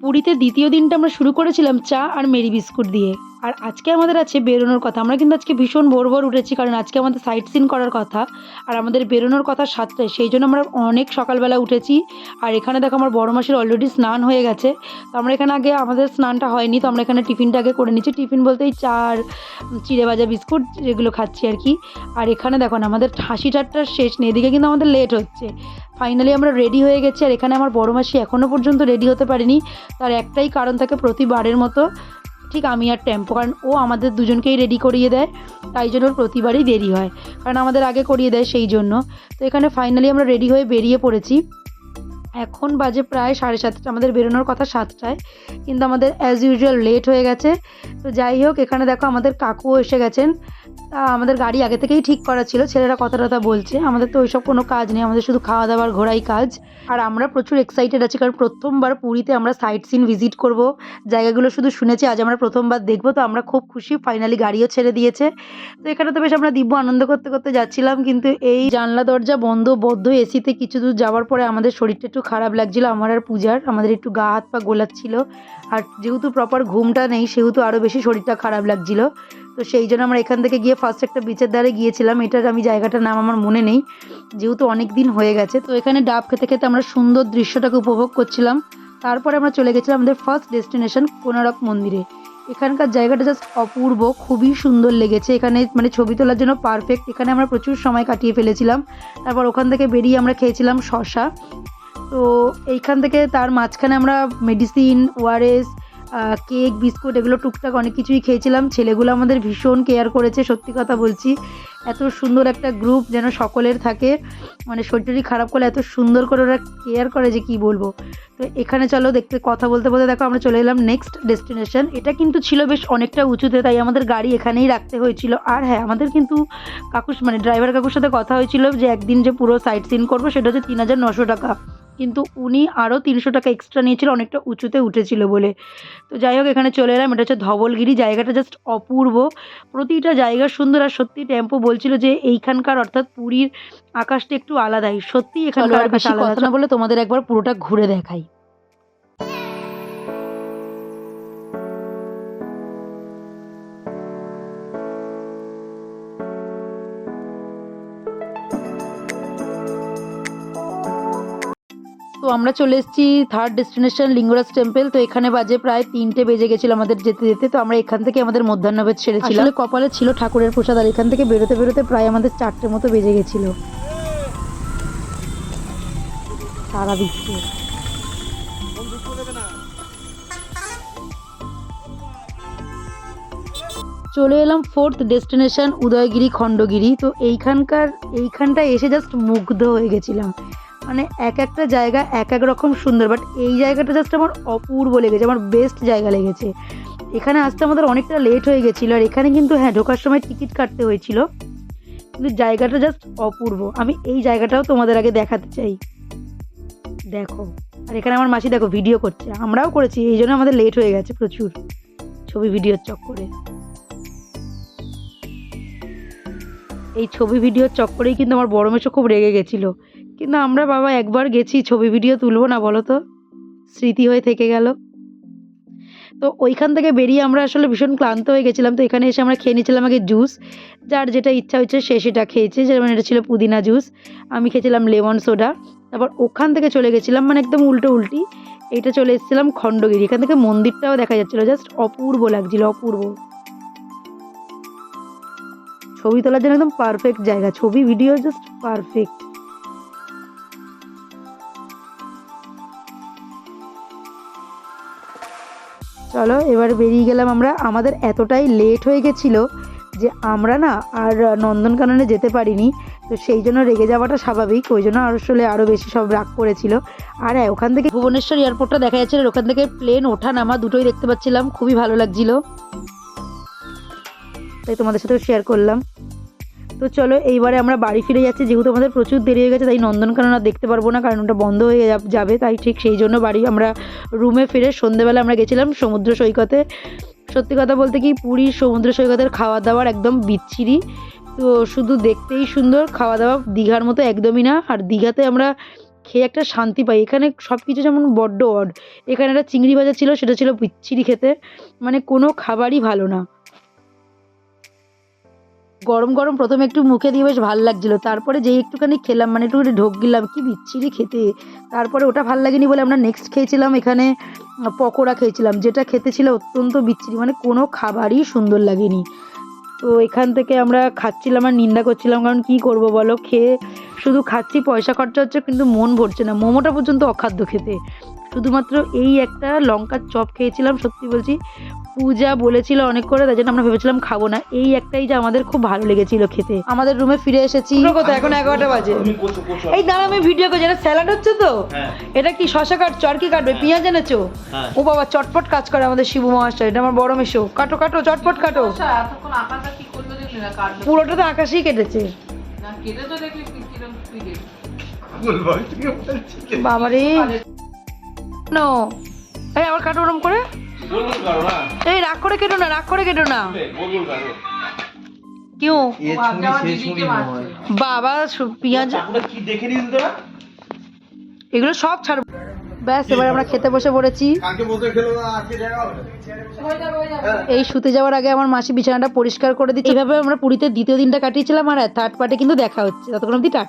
পুরীতে দ্বিতীয় দিনটা আমরা শুরু করেছিলাম চা আর মেরি বিস্কুট দিয়ে। আর আজকে আমাদের আছে বেরোনোর কথা। আমরা কিন্তু আজকে ভীষণ ভোর ভোর উঠেছি, কারণ আজকে আমাদের সাইট সিন করার কথা। আর আমাদের বেরোনোর কথা সাতটায়, সেই জন্য আমরা অনেক সকালবেলা উঠেছি। আর এখানে দেখো আমার বড় মাসির অলরেডি স্নান হয়ে গেছে। তো আমরা এখানে আগে, আমাদের স্নানটা হয়নি, তো আমরা এখানে টিফিনটা আগে করে নিচ্ছি। টিফিন বলতে এই চা আর চিড়ে ভাজা বিস্কুট যেগুলো খাচ্ছি আর কি। আর এখানে দেখো না, আমাদের হাসি ঠাট্টার শেষ নেই, এদিকে কিন্তু আমাদের লেট হচ্ছে। ফাইনালি আমরা রেডি হয়ে গেছি, আর এখানে আমার বড় মাসি এখনও পর্যন্ত রেডি হতে পারিনি। তার একটাই কারণ থাকে প্রতিবারের মতো ঠিক আমি আর টেম্পো, কারণ ও আমাদের দুজনকেই রেডি করিয়ে দেয়, তাই জন্য ওর প্রতিবারই দেরি হয়, কারণ আমাদের আগে করিয়ে দেয় সেই জন্য। তো এখানে ফাইনালি আমরা রেডি হয়ে বেরিয়ে পড়েছি। এখন বাজে প্রায় সাড়ে সাতটা, আমাদের বেরোনোর কথা সাতটায়, কিন্তু আমাদের অ্যাজ ইউজুয়াল লেট হয়ে গেছে। তো যাই হোক, এখানে দেখো আমাদের কাকুও এসে গেছেন। তা আমাদের গাড়ি আগে থেকেই ঠিক করা ছিল, ছেলেরা কথা টথা বলছে। আমাদের তো ওইসব কোনো কাজ নেই, আমাদের শুধু খাওয়া দাওয়ার ঘোরাই কাজ। আর আমরা প্রচুর এক্সাইটেড আছি, কারণ প্রথমবার পুরীতে আমরা সাইট সিন ভিজিট করব। জায়গাগুলো শুধু শুনেছি, আজ আমরা প্রথমবার দেখব, তো আমরা খুব খুশি ফাইনালি গাড়িও ছেড়ে দিয়েছে। তো এখানে তো বেশ আমরা দিব্য আনন্দ করতে করতে যাচ্ছিলাম, কিন্তু এই জানলা, দরজা বন্ধ, বদ্ধ এসিতে কিছু দূর যাওয়ার পরে আমাদের শরীরটা একটু খারাপ লাগছিল, আমার আর পূজার। আমাদের একটু গা, হাত, পা গোলাচ্ছিল আর যেহেতু প্রপার ঘুমটা নেই, সেহেতু আরও বেশি শরীরটা খারাপ লাগছিল। তো সেই জন্য আমরা এখান থেকে গিয়ে ফার্স্ট একটা বিচের ধারে গিয়েছিলাম। এটার আমি জায়গাটার নাম আমার মনে নেই। যেহেতু অনেক দিন হয়ে গেছে, তো এখানে ডাব খেতে খেতে আমরা সুন্দর দৃশ্যটাকে উপভোগ করছিলাম। তারপরে আমরা চলে গেছিলাম আমাদের ফার্স্ট ডেস্টিনেশন কোনারক মন্দিরে। এখানকার জায়গাটা জাস্ট অপূর্ব, খুবই সুন্দর লেগেছে। এখানে মানে ছবি তোলার জন্য পারফেক্ট এখানে আমরা প্রচুর সময় কাটিয়ে ফেলেছিলাম। তারপর ওখান থেকে বেরিয়ে আমরা খেয়েছিলাম শশা তো এইখান থেকে তার মাঝখানে আমরা মেডিসিন ওআরএস কেক, বিস্কুট এগুলো টুকটাক অনেক কিছুই খেয়েছিলাম। ছেলেগুলো আমাদের ভীষণ কেয়ার করেছে, সত্যি কথা বলছি। এত সুন্দর একটা গ্রুপ যেন সকলের থাকে। মানে শরীর টরীর খারাপ করলে এত সুন্দর করে ওরা কেয়ার করে যে কি বলব। তো এখানে চলো দেখতে, কথা বলতে বলতে দেখো আমরা চলে এলাম নেক্সট ডেস্টিনেশন এটা কিন্তু ছিল বেশ অনেকটা উঁচুতে, তাই আমাদের গাড়ি এখানেই রাখতে হয়েছিল। আর হ্যাঁ আমাদের কিন্তু কাকুর মানে ড্রাইভার কাকুর সাথে কথা হয়েছিল যে একদিন যে পুরো সাইট সিন করব, সেটা হচ্ছে তিন হাজার নশো টাকা। কিন্তু উনি আরও তিনশো টাকা এক্সট্রা নিয়েছিল অনেকটা উঁচুতে উঠেছিল বলে। তো যাই হোক এখানে চলে এলাম। এটা হচ্ছে ধবলগিরি। জায়গাটা জাস্ট অপূর্ব। প্রতিটা জায়গা সুন্দর আর সত্যি টেম্পো বলছিল যে এইখানকার অর্থাৎ পুরীর আকাশটা একটু আলাদাই। সত্যি এখানকার আকাশ আলাদা। না বলে তোমাদের একবার পুরোটা ঘুরে দেখাই। আমরা চলে এসেছি থার্ড ডেস্টিনেশন লিঙ্গরাজ টেম্পল তো এখানে বাজে প্রায় তিনটে বেজে গেছিল আমাদের যেতে যেতে। তো আমরা এখান থেকে আমাদের মধ্যাহ্নভেদ আসলে কপালে ছিল ঠাকুরের প্রসাদ আর এখান থেকে বেরোতে বেরোতে প্রায় আমাদের চারটে মতো বেজে গেছিল। দিচ্ছে চলে এলাম ফোর্থ ডেস্টিনেশন উদয়গিরি খণ্ডগিরি। তো এইখানকার এইখানটায় এসে জাস্ট মুগ্ধ হয়ে গেছিলাম। মানে এক একটা জায়গা এক এক রকম সুন্দর বাট এই জায়গাটা জাস্ট আমার অপূর্ব লেগেছে, আমার বেস্ট জায়গা লেগেছে। এখানে আসতে আমাদের অনেকটা লেট হয়ে গেছিল, আর এখানে কিন্তু হ্যাঁ ঢোকার সময় টিকিট কাটতে হয়েছিল, কিন্তু জায়গাটা জাস্ট অপূর্ব। আমি এই জায়গাটাও তোমাদের আগে দেখাতে চাই। দেখো, আর এখানে আমার মাসি দেখো ভিডিও করছে, আমরাও করেছি, এই জন্য আমাদের লেট হয়ে গেছে প্রচুর। ছবি ভিডিওর চক্করে। এই ছবি ভিডিওর চক্করেই কিন্তু আমার বড় মেশো খুব রেগে গেছিল। কিন্তু আমরা বাবা একবার গেছি, ছবি ভিডিও তুলবো না বলো তো? স্মৃতি হয়ে থেকে গেল। তো ওইখান থেকে বেরিয়ে আমরা আসলে ভীষণ ক্লান্ত হয়ে গেছিলাম। তো এখানে এসে আমরা খেয়ে নিয়েছিলাম আগে জুস। যার যেটা ইচ্ছা হচ্ছে সে সেটা খেয়েছে। যেমন এটা ছিল পুদিনা জুস। আমি খেয়েছিলাম লেমন সোডা। তারপর ওখান থেকে চলে গেছিলাম মানে একদম উল্টো উল্টি। এইটা চলে এসেছিলাম খণ্ডগিরি। এখান থেকে মন্দিরটাও দেখা যাচ্ছিল। জাস্ট অপূর্ব লাগছিল, অপূর্ব। ছবি তোলার জন্য একদম পারফেক্ট জায়গা। ছবি ভিডিও জাস্ট পারফেক্ট চলো, এবার বেরিয়ে গেলাম আমরা। আমাদের এতটাই লেট হয়ে গেছিল যে আমরা না আর নন্দনকাননে যেতে পারিনি। তো সেই জন্য রেগে যাওয়াটা স্বাভাবিক, ওই জন্য আসলে আরও বেশি সব রাগ করেছিল। আর হ্যাঁ ওখান থেকে ভুবনেশ্বর এয়ারপোর্টটা দেখা যাচ্ছিল, ওখান থেকে প্লেন ওঠা নামা দুটোই দেখতে পাচ্ছিলাম, খুবই ভালো লাগছিল। তাই তোমাদের সাথেও শেয়ার করলাম। তো চলো এইবারে আমরা বাড়ি ফিরে যাচ্ছি। যেহেতু আমাদের প্রচুর দেরি হয়ে গেছে, তাই নন্দনকানন আর দেখতে পারব না, কারণ ওটা বন্ধ হয়ে যাব- তাই ঠিক সেই জন্য বাড়ি আমরা রুমে ফিরে সন্ধেবেলা আমরা গেছিলাম সমুদ্র সৈকতে। সত্যি কথা বলতে কি পুরীর সমুদ্র সৈকতের খাওয়া দাওয়ার একদম বিচ্ছিরি। তো শুধু দেখতেই সুন্দর খাওয়া দাওয়া দীঘার মতো একদমই না, আর দীঘাতে আমরা খেয়ে একটা শান্তি পাই। এখানে সব কিছু যেমন বড্ড অড এখানে একটা চিংড়ি ভাজা ছিল, সেটা ছিল বিচ্ছিরি খেতে। মানে কোনো খাবারই ভালো না। গরম গরম প্রথমে একটু মুখে দিয়ে বেশ ভালো লাগছিল। তারপরে যেই একটুখানি খেলাম মানে একটুখানি ঢোক গিলাম, কি বিচ্ছিরি খেতে। তারপরে ওটা ভালো লাগেনি বলে আমরা নেক্সট খেয়েছিলাম এখানে পকোড়া খেয়েছিলাম, যেটা খেতে ছিল অত্যন্ত বিচ্ছিরি মানে কোনো খাবারই সুন্দর লাগেনি। তো এখান থেকে আমরা খাচ্ছিলাম আর নিন্দা করছিলাম, কারণ কি করব বলো? খেয়ে শুধু খাচ্ছি, পয়সা খরচা হচ্ছে, কিন্তু মন ভরছে না। মোমোটা পর্যন্ত অখাদ্য খেতে। শুধুমাত্র এই একটা লঙ্কার চপ খেয়েছিলাম সত্যি বলছি। পূজা বলেছিল অনেক করে তাই জন্য আমরা ভেবেছিলাম খাব না। এই একটাই যে আমাদের খুব ভালো লেগেছিল খেতে। আমাদের রুমে ফিরে এসেছি। এখন এগারোটা বাজে। এই দাঁড়া আমি ভিডিও করছি। এটা স্যালাড হচ্ছে তো? হ্যাঁ। এটা কি শশা কাটছো আর কি কাটবে? পেঁয়াজ এনেছো? হ্যাঁ। ও বাবা চটপট কাজ করে আমাদের শিবু মহাশয়। এটা আমার বড় মেশো। কাটো কাটো চটপট কাটো। আচ্ছা, এতক্ষণ আঁকাটা কি করল দেখলি না কাটলো। পুরোটা তো আকাশেই কেটেছে। কেটে বাবারে। নো এই আবার কাটো ওরম করে? এই রাগ করে কেটো না রাগ করে কেটো না। কেউ? বাবা পেঁয়াজ এগুলো সব ছাড় ব্যাস এবার আমরা খেতে বসে পড়েছি। এই শুতে যাওয়ার আগে আমার মাসি বিছানাটা পরিষ্কার করে দিচ্ছে। এইভাবে আমরা পুরীতে দ্বিতীয় দিনটা কাটিয়েছিলাম আর থার্ড পার্টে কিন্তু দেখা হচ্ছে। ততক্ষণ অব্দি টাটা।